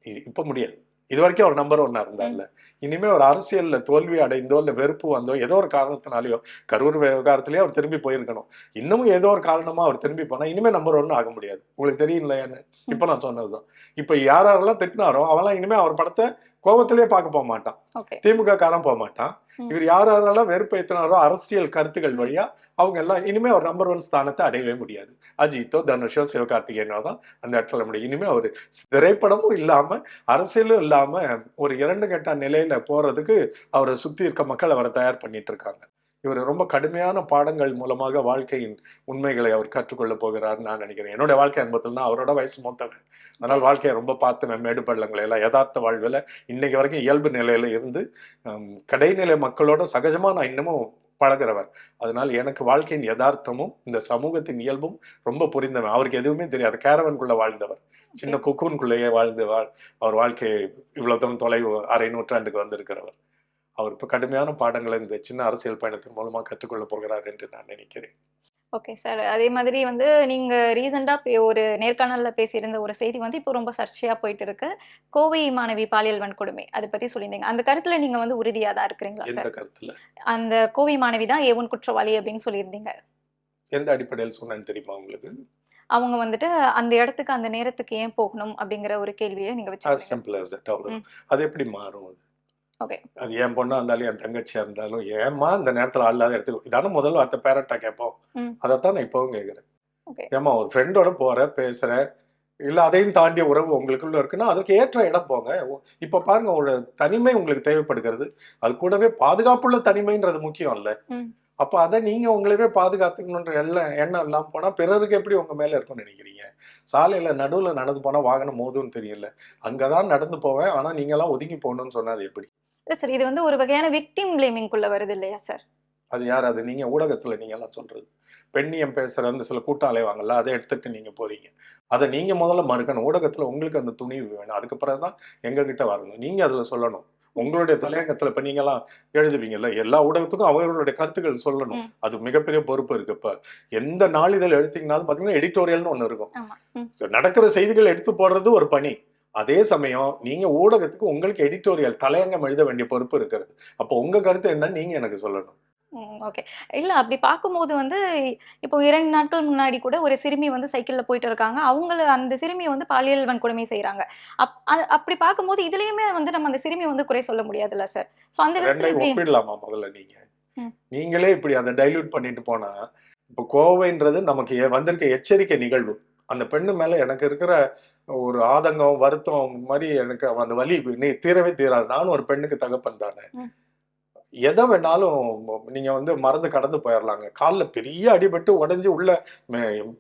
இப்ப முடியாது. இது வரைக்கும் அவர் நம்பர் ஒன்னா இருந்தார்ல இனிமே ஒரு அரசியல்ல தோல்வி அடைந்தோ இல்ல வெறுப்பு வந்தோ ஏதோ ஒரு காரணத்தினாலயோ கரூர் விவகாரத்திலேயே அவர் திரும்பி போயிருக்கணும். இன்னமும் ஏதோ ஒரு காரணமா அவர் திரும்பி போனா இனிமே நம்பர் ஒன்னு ஆக முடியாது. உங்களுக்கு தெரியலையான்னு இப்ப நான் சொன்னதுதான். இப்ப யார் யாரெல்லாம் திட்டினாரோ அவெல்லாம் இனிமே அவர் படத்தை கோபத்திலேயே பார்க்க போக மாட்டான். திமுக காரன் போக மாட்டான். இவர் யார் யாரெல்லாம் வெறுப்பேற்றினாரோ அரசியல் கருத்துக்கள். வழியா அவங்க எல்லாம் இனிமே அவர் நம்பர் ஒன் ஸ்தானத்தை அடையவே முடியாது. அஜித்தோ தனுஷோ சிவகார்த்திகேயனோ தான் அந்த இடத்துல முடியும். இனிமே அவர் திரைப்படமும் இல்லாம அரசியலும் இல்லாம ஒரு இரண்டு கட்ட நிலையில போறதுக்கு அவரை சுத்தி இருக்க மக்கள் அவரை தயார் பண்ணிட்டு இருக்காங்க. இவர் ரொம்ப கடுமையான பாடங்கள் மூலமாக வாழ்க்கையின் உண்மைகளை அவர் கற்றுக்கொள்ள போகிறார்னு நான் நினைக்கிறேன். என்னுடைய வாழ்க்கை அனுபவத்தில் நான் அவரோட வயசு மூத்தவன் அதனால் வாழ்க்கையை ரொம்ப பார்த்து நான் மேடு பள்ளங்களை எல்லாம் யதார்த்த வாழ்வில் இன்னைக்கு வரைக்கும் இயல்பு நிலையில இருந்து கடைநிலை மக்களோட சகஜமா நான் இன்னமும் பழகுறவன் அதனால் எனக்கு வாழ்க்கையின் யதார்த்தமும் இந்த சமூகத்தின் இயல்பும் ரொம்ப புரிந்தவன். அவருக்கு எதுவுமே தெரியாது. கேரவனுக்குள்ள வாழ்ந்தவர். சின்ன குக்கூனுக்குள்ளேயே வாழ்ந்து வாழ் அவர் வாழ்க்கையை இவ்வளவு தூரம் தொலைவு அரை நூற்றாண்டுக்கு வந்திருக்கிறவர். அவர் இப்போ கடுமையான பாடங்களை இந்த சின்ன அரசியல் பயணத்தின் மூலமா கற்றுக்கொள்ள போகிறார் என்று நான் நினைக்கிறேன். ஓகே சார் அதே மாதிரி வந்து நீங்க ரீசெண்டா ஒரு நேர்காணல்ல பேசியிருந்த ஒரு செய்தி வந்து இப்போ ரொம்ப சர்ச்சையா போயிட்டு இருக்கு கோவை மாணவி பாலியல் வன்கொடுமை அதை பத்தி சொல்லியிருந்தீங்க. அந்த கருத்துல நீங்க வந்து உறுதியா தான் இருக்கிறீங்களா எந்த சார் அந்த கோவை மாணவி தான் ஏவன் குற்றவாளி அப்படின்னு சொல்லியிருந்தீங்க. எந்த அடிப்படையில் சொன்னேன்னு தெரியுமா உங்களுக்கு? அவங்க வந்துட்டு அந்த இடத்துக்கு அந்த நேரத்துக்கு ஏன் போகணும் அப்படிங்கிற ஒரு கேள்வியை நீங்க as வச்சு. அது எப்படி மாறும் அது? Okay. அது என் பொண்ணா இருந்தாலும் என் தங்கச்சியா இருந்தாலும் ஏம்மா இந்த நேரத்துல அல்லாத இடத்துக்கு இதான முதல் வார்த்தை பேரண்டா கேட்போம். அதைத்தான் நான் இப்பவும் கேட்கிறேன். ஏம்மா ஒரு ஃப்ரெண்டோட போற பேசுற இல்ல அதையும் தாண்டிய உறவு உங்களுக்குள்ள இருக்குன்னா அதுக்கு ஏற்ற இடம் போங்க. இப்ப பாருங்க ஒரு தனிமை உங்களுக்கு தேவைப்படுகிறது. அது கூடவே பாதுகாப்புள்ள தனிமைன்றது முக்கியம் இல்ல. அப்ப அதை நீங்க உங்களவே பாதுகாத்துக்கணுன்ற எல்லாம் எண்ணம் இல்லாம போனா பிறருக்கு எப்படி உங்க மேல இருக்கும்னு நினைக்கிறீங்க? சாலையில நடுவுல நடந்து போனா வாகனம் மோதும்னு தெரியல அங்கதான் நடந்து போவேன். ஆனா நீங்க எல்லாம் ஒதுங்கி போகணும்னு சொன்னா அது எப்படி? இல்ல சார் இது வந்து ஒரு வகையான விக்டிம் பிளேமிங்குள்ள வருது இல்லையா சார் அது யார்? அது நீங்க ஊடகத்துல நீங்க எல்லாம் சொல்றது. பெண்ணியம் பேசுற அந்த சில கூட்டம் அலைவாங்கல்ல அதை எடுத்துட்டு நீங்க போறீங்க. அதை நீங்க முதல்ல மறுக்கணும். ஊடகத்துல உங்களுக்கு அந்த துணிவு வேணும். அதுக்கு பிறகுதான் எங்க கிட்ட வரணும். நீங்க அதுல சொல்லணும். உங்களுடைய தலையங்கத்துல இப்ப நீங்க எல்லாம் எழுதுவீங்கல்ல எல்லா ஊடகத்துக்கும் அவர்களுடைய கருத்துக்கள் சொல்லணும். அது மிகப்பெரிய பொறுப்பு இருக்கு இப்ப. எந்த நாளிதழ் எடுத்தீங்கனாலும் பாத்தீங்கன்னா எடிட்டோரியல்னு ஒண்ணு இருக்கும். நடக்கிற செய்திகள் எடுத்து போடுறது ஒரு பணி. அதே சமயம் நீங்க ஊடகத்துக்கு உங்களுக்கு எடிட்டோரியல் தலையங்கம் எழுத வேண்டிய பொறுப்பு இருக்கிறது. அப்போ உங்க கருத்து என்ன நீங்க எனக்கு சொல்லணும். ஓகே இல்ல அப்படி பார்க்கும்போது வந்து இப்போ இரண்டு நாட்கள் முன்னாடி கூட ஒரு சிறுமி வந்து சைக்கிள்ல போயிட்டு இருக்காங்க. அவங்கள அந்த சிறுமியை வந்து பாலியல் வன்கொடுமை செய்றாங்க. அப் அப்படி பார்க்கும்போது இதுலயுமே வந்து நம்ம அந்த சிறுமி வந்து குறை சொல்ல முடியாதுல்ல சார் சோ அந்த ஒப்பிடலாமா முதல்ல நீங்க? ம். நீங்களே இப்படி அதை டைல்யூட் பண்ணிட்டு போனா இப்போ கோவைன்றது நமக்கு வந்திருக்க எச்சரிக்கை நிகழ்வு. அந்த பெண்ணு மேல எனக்கு இருக்கிற ஒரு ஆதங்கம் வருத்தம் மாதிரி எனக்கு அந்த வலி நீ தீரவே தீராது. நானும் ஒரு பெண்ணுக்கு தகப்பன் தானே. எதை வேணாலும் நீங்க வந்து மறந்து கடந்து போயிடலாங்க காலில் பெரிய அடிபட்டு உடைஞ்சு உள்ள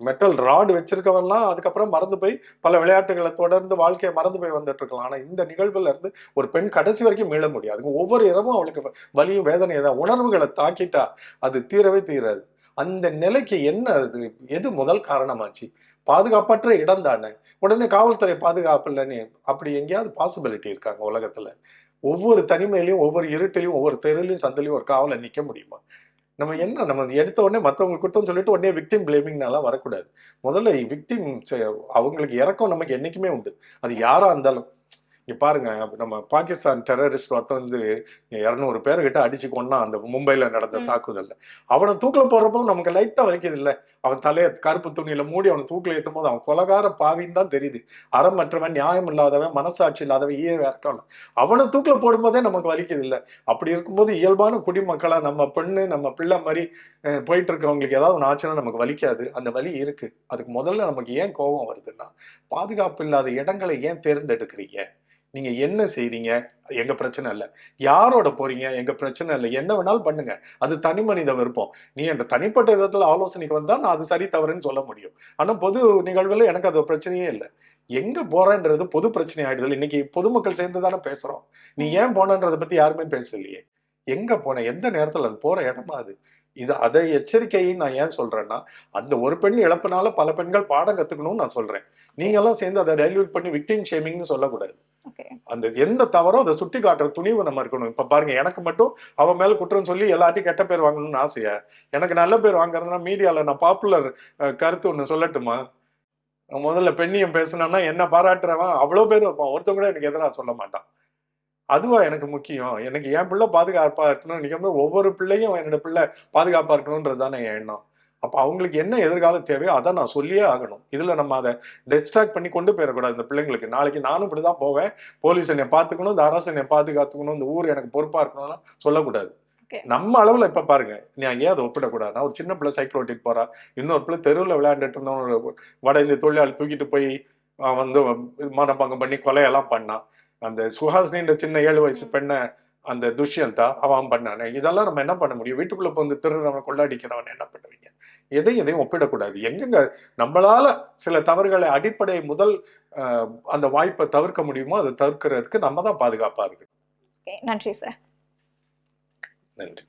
மெட்டல் ராடு வச்சிருக்கவன்லாம் அதுக்கப்புறம் மறந்து போய் பல விளையாட்டுகளை தொடர்ந்து வாழ்க்கையை மறந்து போய் வந்துட்டு இருக்கலாம் ஆனா இந்த நிகழ்வுல இருந்து ஒரு பெண் கடைசி வரைக்கும் மீள முடியாது ஒவ்வொரு இரவும் அவளுக்கு வலியும் வேதனையும் தான். உணர்வுகளை தாக்கிட்டா அது தீரவே தீராது. அந்த நிலைக்கு என்ன அது? எது முதல் காரணமாச்சு? பாதுகாப்பற்ற இடம் தானே? உடனே காவல்துறை பாதுகாப்பு இல்லைன்னு அப்படி எங்கேயாவது பாசிபிலிட்டி இருக்காங்க உலகத்துல. ஒவ்வொரு தனிமையிலையும் ஒவ்வொரு இருட்டிலையும் ஒவ்வொரு தெருலையும் சந்திலையும் ஒரு காவலை நிக்க முடியுமா? நம்ம என்ன நம்ம எடுத்த உடனே மற்றவங்க குற்றம் சொல்லிட்டு உடனே விக்டிம் பிளேமிங்னாலாம் வரக்கூடாது. முதல்ல விக்டிம் அவங்களுக்கு இறக்கம் நமக்கு என்னைக்குமே உண்டு. அது யாரா இருந்தாலும். இங்க பாருங்க நம்ம பாகிஸ்தான் டெரரிஸ்ட் ஒருத்தன் வந்து இரநூறு பேர்கிட்ட அடிச்சு கொன்னா அந்த மும்பைல நடந்த. தாக்குதல்ல. அவனை தூக்கில போடுறப்போ நமக்கு லைட்டா வலிக்குது இல்ல. அவன் தலையை கருப்பு துணியில மூடி அவனை தூக்கில ஏற்றும் போது அவன் கொலகார பாவின்னு தான் தெரியுது. அறம் மற்றவன் நியாயம் இல்லாதவன் மனசாட்சி இல்லாதவன் ஈய இறக்கம் அவனை தூக்கில போடும்போதே நமக்கு வலிக்குது இல்ல. அப்படி இருக்கும்போது இயல்பான குடிமக்களா நம்ம பெண்ணு நம்ம பிள்ளை மாதிரி போயிட்டு இருக்கிறவங்களுக்கு ஏதாவது ஒன்று ஆச்சுன்னா நமக்கு வலிக்காது. அந்த வலி இருக்கு. அதுக்கு முதல்ல நமக்கு ஏன் கோபம் வருதுன்னா பாதுகாப்பு இல்லாத இடங்களை ஏன் தேர்ந்தெடுக்கிறீங்க? நீங்க என்ன செய்றீங்க? எங்க பிரச்சனை இல்லை. யாரோட போறீங்க? எங்க பிரச்சனை இல்லை. என்ன வேணாலும் பண்ணுங்க. அது தனி மனித விருப்பம். நீ என்ற தனிப்பட்ட விதத்துல ஆலோசனைக்கு வந்தா நான் அது சரி தவறுன்னு சொல்ல முடியும். ஆனா பொது நிகழ்வுல எனக்கு அது ஒரு பிரச்சனையே இல்லை. எங்க போறேன்றது பொது பிரச்சனை ஆயிடுது இன்னைக்கு பொதுமக்கள் சேர்ந்து தானே பேசுறோம். நீ ஏன் போனன்றதை பத்தி யாருமே பேசலையே. எங்க போன? எந்த நேரத்துல? அது போற இடமா அது? இது அதை எச்சரிக்கையை நான் ஏன் சொல்றேன்னா அந்த ஒரு பெண் இழப்புனால பல பெண்கள் பாடம் கத்துக்கணும்னு நான் சொல்றேன். நீங்க எல்லாம் சேர்ந்து அதை டைல்யூட் பண்ணி விக்டிம் ஷேமிங்னு சொல்லக்கூடாது. அந்த எந்த தவறோ அதை சுட்டி காட்டுற துணிவு நம்ம இருக்கணும். இப்ப பாருங்க எனக்கு மட்டும் அவன் மேல குற்றம் சொல்லி எல்லாத்தையும் கெட்ட பேர் வாங்கணும்னு ஆசையா? எனக்கு நல்ல பேர் வாங்குறதுனா மீடியால நான் பாப்புலர் கருத்து ஒண்ணு சொல்லட்டுமா? முதல்ல பெண்ணியம் பேசினேன்னா என்ன பாராட்டுறவன்? அவ்வளோ பேர் இருப்பான். ஒருத்தன் கூட எனக்கு எதிராக சொல்ல மாட்டான். அதுவா எனக்கு முக்கியம். எனக்கு என் பிள்ளை பாதுகாப்பா இருக்கணும் நினைக்கும் ஒவ்வொரு பிள்ளையும் என்னோட பிள்ளை பாதுகாப்பா இருக்கணும்ன்றது தானே என் எண்ணம். அப்ப அவங்களுக்கு என்ன எதிர்காலம் தேவையோ அதை நான் சொல்லியே ஆகணும். இதுல நம்ம அதை டிஸ்ட்ராக்ட் பண்ணி கொண்டு போயிடக்கூடாது இந்த பிள்ளைங்களுக்கு. நாளைக்கு நானும் இப்படிதான் போவேன். போலீஸ் என்னை பார்த்துக்கணும் இந்த அரசு என்னை பாதுகாத்துக்கணும் இந்த ஊர் எனக்கு பொறுப்பா இருக்கணும்லாம் சொல்லக்கூடாது. நம்ம அளவுல இப்ப பாருங்க நான் ஏன் அதை ஒப்பிடக்கூடாது. நான் ஒரு சின்ன பிள்ளை சைக்கிள் ஓட்டிட்டு போறா இன்னொரு பிள்ளை தெருவில் விளையாண்டுட்டு இருந்தவன் ஒரு வட இந்திய தொழிலாளி தூக்கிட்டு போய் வந்து மனப்பங்கம் பண்ணி கொலையெல்லாம் பண்ணான் அந்த சுஹாசினின்ற சின்ன ஏழு வயசு பெண்ணை அந்த துஷ்யந்தா அவன் பண்ணானே. இதெல்லாம் நம்ம என்ன பண்ண முடியும்? வீட்டுக்குள்ள வந்து திருடுறவன் கொள்ளாடிக்கிறவன் என்ன பண்ணுவீங்க எதையும் எதையும் ஒப்பிடக்கூடாது. எங்கெங்க நம்மளால சில தவறுகளை அடிப்படை முதல் அந்த வாய்ப்பை தவிர்க்க முடியுமோ அதை தவிர்க்கிறதுக்கு நம்ம தான் பாதுகாப்பா இருக்கணும். நன்றி சார். நன்றி.